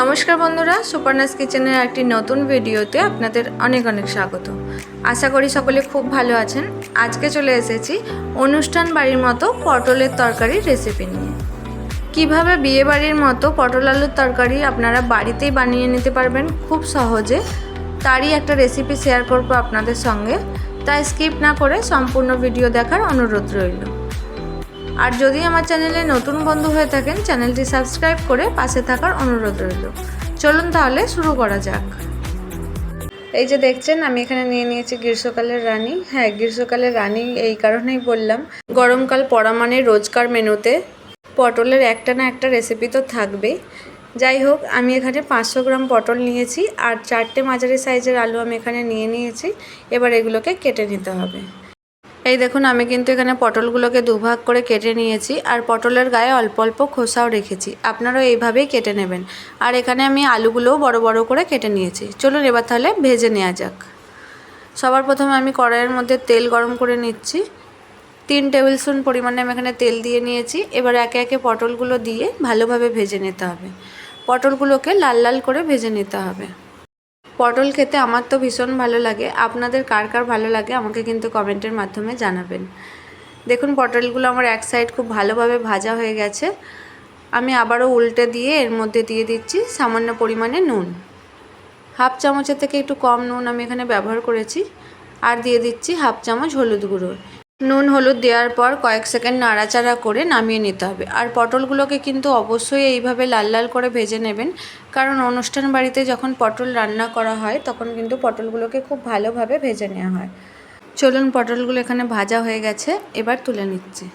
নমস্কার বন্ধুরা সুপারনাস কিচেনের একটি নতুন ভিডিওতে আপনাদের অনেক অনেক স্বাগত। আশা করি সকলে খুব ভালো আছেন। আজকে চলে এসেছি অনুষ্ঠান বাড়ির মতো পটলের তরকারির রেসিপি নিয়ে। কীভাবে বিয়ে বাড়ির মতো পটল আলুর তরকারি আপনারা বাড়িতেই বানিয়ে নিতে পারবেন খুব সহজে, তারই একটা রেসিপি শেয়ার করব আপনাদের সঙ্গে। তাই স্কিপ না করে সম্পূর্ণ ভিডিও দেখার অনুরোধ রইল। আর যদি আমার চ্যানেলে নতুন বন্ধু হয়ে থাকেন, চ্যানেলটি সাবস্ক্রাইব করে পাশে থাকার অনুরোধ রইল। চলুন তাহলে শুরু করা যাক। এই যে দেখছেন, আমি এখানে নিয়ে নিয়েছি গ্রীষ্মকালের রানী। হ্যাঁ গ্রীষ্মকালের রানী এই কারণেই বললাম। গরমকাল পড়া মানে রোজকার মেনুতে। পটলের একটা না একটা রেসিপি তো থাকবেই। যাই হোক, আমি এখানে পাঁচশো গ্রাম পটল নিয়েছি আর চারটে মাঝারি সাইজের আলু আমি এখানে নিয়ে নিয়েছি। এবার এগুলোকে কেটে নিতে হবে। এই দেখুন, আমি কিন্তু এখানে পটলগুলোকে দুভাগ করে কেটে নিয়েছি আর পটলের গায়ে অল্প অল্প খোসাও রেখেছি। আপনারাও এইভাবেই কেটে নেবেন। আর এখানে আমি আলুগুলোও বড় বড় করে কেটে নিয়েছি। চলুন এবার তাহলে ভেজে নেওয়া যাক। সবার প্রথমে আমি কড়াইয়ের মধ্যে তেল গরম করে নিচ্ছি। তিন টেবিল স্পুন পরিমাণে আমি এখানে তেল দিয়ে নিয়েছি। এবার একে একে পটলগুলো দিয়ে ভালোভাবে ভেজে নিতে হবে। পটলগুলোকে লাল লাল করে ভেজে নিতে হবে। পটল খেতে আমার তো ভীষণ ভালো লাগে। আপনাদের কার কার ভালো লাগে আমাকে কিন্তু কমেন্টের মাধ্যমে জানাবেন। দেখুন, পটলগুলো আমার এক সাইড খুব ভালোভাবে ভাজা হয়ে গেছে। আমি আবারও উল্টে দিয়ে এর মধ্যে দিয়ে দিচ্ছি সামান্য পরিমাণে নুন। হাফ চামচের থেকে একটু কম নুন আমি এখানে ব্যবহার করেছি। আর দিয়ে দিচ্ছি হাফ চামচ হলুদ গুঁড়ো। নুন, হলুদ দেওয়ার পর কয়েক সেকেন্ড নাড়াচাড়া করে নামিয়ে নিতে হবে। আর পটলগুলোকে কিন্তু অবশ্যই এইভাবে লাল লাল করে ভেজে নেবেন। কারণ অনুষ্ঠান বাড়িতে যখন পটল রান্না করা হয়, তখন কিন্তু পটলগুলোকে খুব ভালোভাবে ভেজে নেওয়া হয়। চলুন, পটলগুলো এখানে ভাজা হয়ে গেছে। এবার তুলে নিচ্ছি।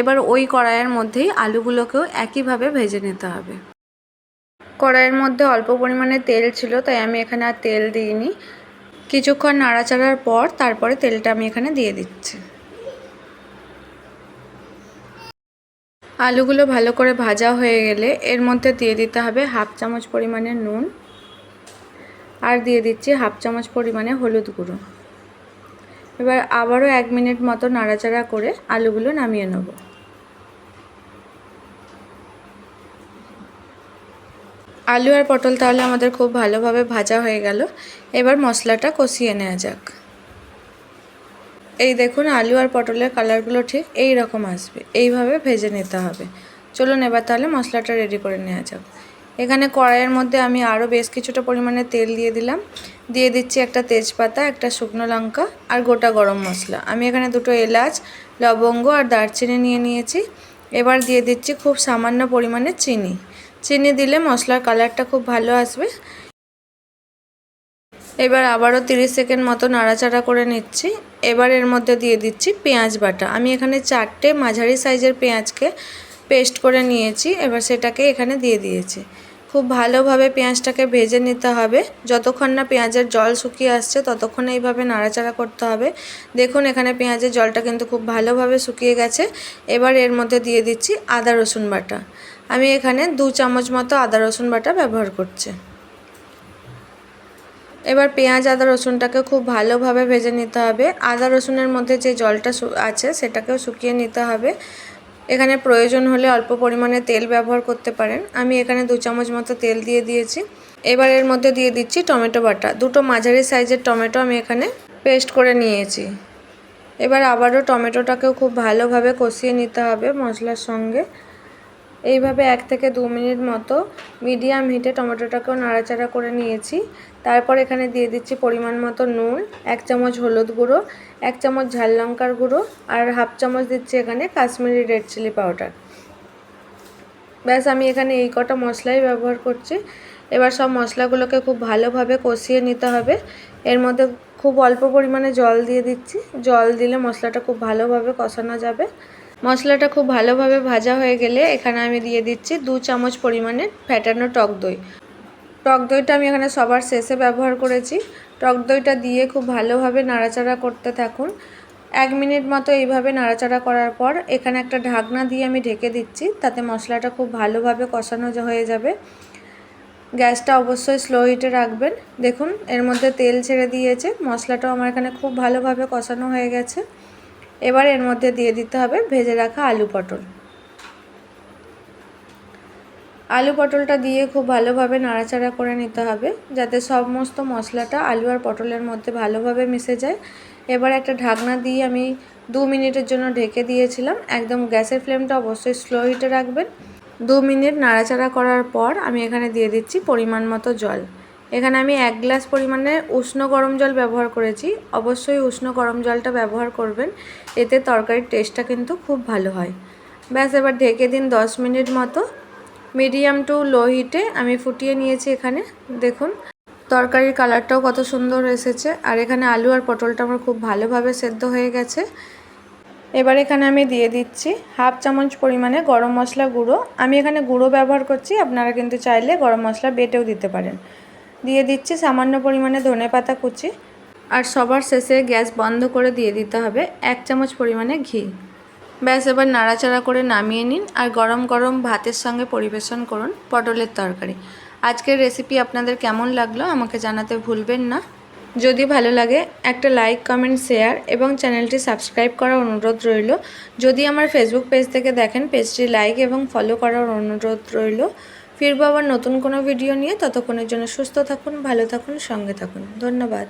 এবার ওই কড়াইয়ের মধ্যেই আলুগুলোকেও একইভাবে ভেজে নিতে হবে। কড়াইয়ের মধ্যে অল্প পরিমাণে তেল ছিল, তাই আমি এখানে আর তেল দিইনি। কিছুক্ষণ নাড়াচাড়ার পর তারপরে তেলটা আমি এখানে দিয়ে দিচ্ছি। আলুগুলো ভালো করে ভাজা হয়ে গেলে এর মধ্যে দিয়ে দিতে হবে হাফ চামচ পরিমাণে নুন আর দিয়ে দিচ্ছি হাফ চামচ পরিমাণে হলুদ গুঁড়ো। এবার আবারও এক মিনিট মতো নাড়াচাড়া করে আলুগুলো নামিয়ে নেব। আলু আর পটল তাহলে আমাদের খুব ভালোভাবে ভাজা হয়ে গেল। এবার মশলাটা কষিয়ে নেওয়া যাক। এই দেখুন, আলু আর পটলের কালারগুলো ঠিক এই রকম আসবে। এইভাবে ভেজে নিতে হবে। চলুন এবার তাহলে মশলাটা রেডি করে নেওয়া যাক। এখানে কড়াইয়ের মধ্যে আমি আরও বেশ কিছুটা পরিমাণে তেল দিয়ে দিলাম। দিয়ে দিচ্ছি একটা তেজপাতা, একটা শুকনো লঙ্কা আর গোটা গরম মশলা। আমি এখানে দুটো এলাচ, লবঙ্গ আর দারচিনি নিয়ে নিয়েছি। এবার দিয়ে দিচ্ছি খুব সামান্য পরিমাণে চিনি। চিনি দিলে মশলার কালারটা খুব ভালো আসবে। এবার আবারও তিরিশ সেকেন্ড মতো নাড়াচাড়া করে নিচ্ছি। এবার এর মধ্যে দিয়ে দিচ্ছি পেঁয়াজ বাটা। আমি এখানে চারটে মাঝারি সাইজের পেঁয়াজকে পেস্ট করে নিয়েছি। এবার সেটাকে এখানে দিয়ে দিয়েছি। খুব ভালোভাবে পেঁয়াজটাকে ভেজে নিতে হবে। যতক্ষণ না পেঁয়াজের জল শুকিয়ে আসছে, ততক্ষণ এইভাবে নাড়াচাড়া করতে হবে। দেখুন, এখানে পেঁয়াজের জলটা কিন্তু খুব ভালোভাবে শুকিয়ে গেছে। এবার এর মধ্যে দিয়ে দিচ্ছি আদা রসুন বাটা। আমি এখানে দু চামচ মতো আদা রসুন বাটা ব্যবহার করছি। এবার পেঁয়াজ, আদা, রসুনটাকে খুব ভালোভাবে ভেজে নিতে হবে। আদা, রসুনের মধ্যে যে জলটা আছে সেটাকেও শুকিয়ে নিতে হবে। এখানে প্রয়োজন হলে অল্প পরিমাণে তেল ব্যবহার করতে পারেন। আমি এখানে দু চামচ মতো তেল দিয়ে দিয়েছি। এবার এর মধ্যে দিয়ে দিচ্ছি টমেটো বাটা। দুটো মাঝারি সাইজের টমেটো আমি এখানে পেস্ট করে নিয়েছি। এবার আবারও টমেটোটাকেও খুব ভালোভাবে কষিয়ে নিতে হবে মশলার সঙ্গে। এইভাবে এক থেকে দু মিনিট মতো মিডিয়াম হিটে টমেটোটাকেও নাড়াচাড়া করে নিয়েছি। তারপর এখানে দিয়ে দিচ্ছি পরিমাণ মতো নুন, এক চামচ হলুদ গুঁড়ো, এক চামচ ঝাল লঙ্কার গুঁড়ো আর হাফ চামচ দিচ্ছি এখানে কাশ্মীরি রেড চিলি পাউডার ব্যাস, আমি এখানে এই কটা মশলাই ব্যবহার করছি। এবার সব মশলাগুলোকে খুব ভালোভাবে কষিয়ে নিতে হবে। এর মধ্যে খুব অল্প পরিমাণে জল দিয়ে দিচ্ছি। জল দিলে মশলাটা খুব ভালোভাবে কষানো যাবে। মশলাটা খুব ভালোভাবে ভাজা হয়ে গেলে এখানে আমি দিয়ে দিচ্ছি দু চামচ পরিমাণে ফ্যাটানো টক দই। টক দইটা আমি এখানে সবার শেষে ব্যবহার করেছি। টক দইটা দিয়ে খুব ভালোভাবে নাড়াচাড়া করতে থাকুন। এক মিনিট মতো এইভাবে নাড়াচাড়া করার পর এখানে একটা ঢাকনা দিয়ে আমি ঢেকে দিচ্ছি, তাতে মশলাটা খুব ভালোভাবে কষানো হয়ে যাবে। গ্যাসটা অবশ্যই স্লো হিটে রাখবেন। দেখুন, এর মধ্যে তেল ছেড়ে দিয়েছে। মশলাটাও আমার এখানে খুব ভালোভাবে কষানো হয়ে গেছে। এবার এর মধ্যে দিয়ে দিতে হবে ভেজে রাখা আলু পটল। আলু পটলটা দিয়ে খুব ভালোভাবে নাড়াচাড়া করে নিতে হবে, যাতে সমস্ত মশলাটা আলু আর পটলের মধ্যে ভালোভাবে মিশে যায়। এবার একটা ঢাকনা দিয়ে আমি দু মিনিটের জন্য ঢেকে দিয়েছিলাম। একদম গ্যাসের ফ্লেমটা অবশ্যই স্লো হিটে রাখবেন। দু মিনিট নাড়াচাড়া করার পর আমি এখানে দিয়ে দিচ্ছি পরিমাণ মতো জল। এখানে আমি এক গ্লাস পরিমাণে উষ্ণ গরম জল ব্যবহার করেছি। অবশ্যই উষ্ণ গরম জলটা ব্যবহার করবেন, এতে তরকারির টেস্টটা কিন্তু খুব ভালো হয়। ব্যাস, এবার ঢেকে দিন দশ মিনিট মতো। মিডিয়াম টু লো হিটে আমি ফুটিয়ে নিয়েছি এখানে। দেখুন, তরকারির কালারটাও কত সুন্দর এসেছে। আর এখানে আলু আর পটলটা আমার খুব ভালোভাবে সেদ্ধ হয়ে গেছে। এবার এখানে আমি দিয়ে দিচ্ছি হাফ চামচ পরিমাণে গরম মশলা গুঁড়ো। আমি এখানে গুঁড়ো ব্যবহার করছি, আপনারা কিন্তু চাইলে গরম মশলা বেটেও দিতে পারেন। দিয়ে দিচ্ছি সামান্য পরিমাণে ধনে পাতা কুচি আর সবার শেষে গ্যাস বন্ধ করে দিয়ে দিতে হবে এক চামচ পরিমাণে ঘি। ব্যাস, এবার নাড়াচাড়া করে নামিয়ে নিন আর গরম গরম ভাতের সঙ্গে পরিবেশন করুন পটলের তরকারি। আজকের রেসিপি আপনাদের কেমন লাগল আমাকে জানাতে ভুলবেন না। যদি ভালো লাগে, একটা লাইক কমেন্ট শেয়ার এবং চ্যানেলটি সাবস্ক্রাইব করার অনুরোধ রইল। যদি আমার ফেসবুক পেজ থেকে দেখেন পেজটি লাইক এবং ফলো করার অনুরোধ রইল। ফিরবো আবার নতুন কোনো ভিডিও নিয়ে। ততক্ষণের জন্য সুস্থ থাকুন, ভালো থাকুন, সঙ্গে থাকুন। ধন্যবাদ।